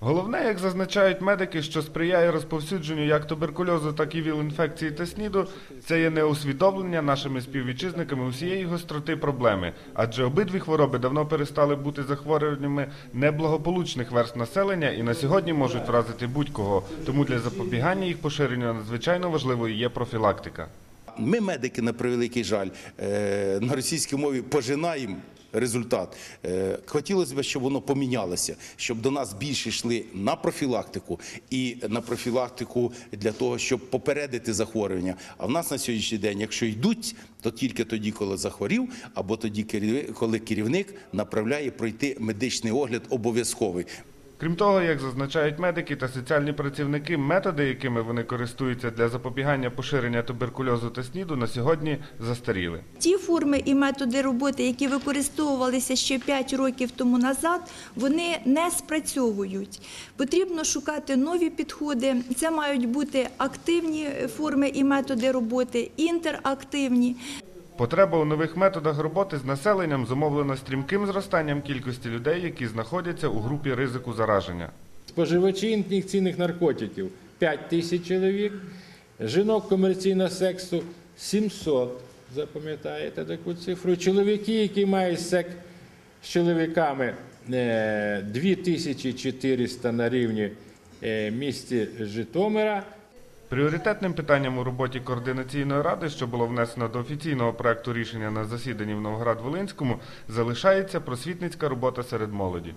Головне, як зазначають медики, що сприяє розповсюдженню як туберкульозу, так і віл-інфекції та СНІДу, це є неусвідомлення нашими співвітчизниками усієї гостроти проблеми, адже обидві хвороби давно перестали бути захворюваннями неблагополучних верст населення і на сьогодні можуть вразити будь-кого. Тому для запобігання їх поширенню надзвичайно важливою є профілактика. Ми, медики, на превеликий жаль, е, на російській мові пожинаємо результат. Е, Хотілося б, щоб воно помінялося, щоб до нас більше йшли на профілактику і на профілактику для того, щоб попередити захворювання. А в нас на сьогоднішній день, якщо йдуть, то тільки тоді, коли захворів, або тоді, коли керівник направляє пройти медичний огляд обов'язковий. Крім того, як зазначають медики та соціальні працівники, методи, якими вони користуються для запобігання поширення туберкульозу та СНІДу, на сьогодні застаріли. Ті форми і методи роботи, які використовувалися ще 5 років тому назад, вони не спрацьовують. Потрібно шукати нові підходи. Це мають бути активні форми і методи роботи, інтерактивні. Потреба у нових методах роботи з населенням зумовлена стрімким зростанням кількості людей, які знаходяться у групі ризику зараження. Споживачі ін'єкційних наркотиків 5 тисяч чоловік, жінок комерційного сексу 700, запам'ятаєте таку цифру. Чоловіки, які мають секс з чоловіками, е, 2400 на рівні е, місті Житомира. Пріоритетним питанням у роботі координаційної ради, що було внесено до офіційного проекту рішення на засіданні в Новоград-Волинському, залишається просвітницька робота серед молоді.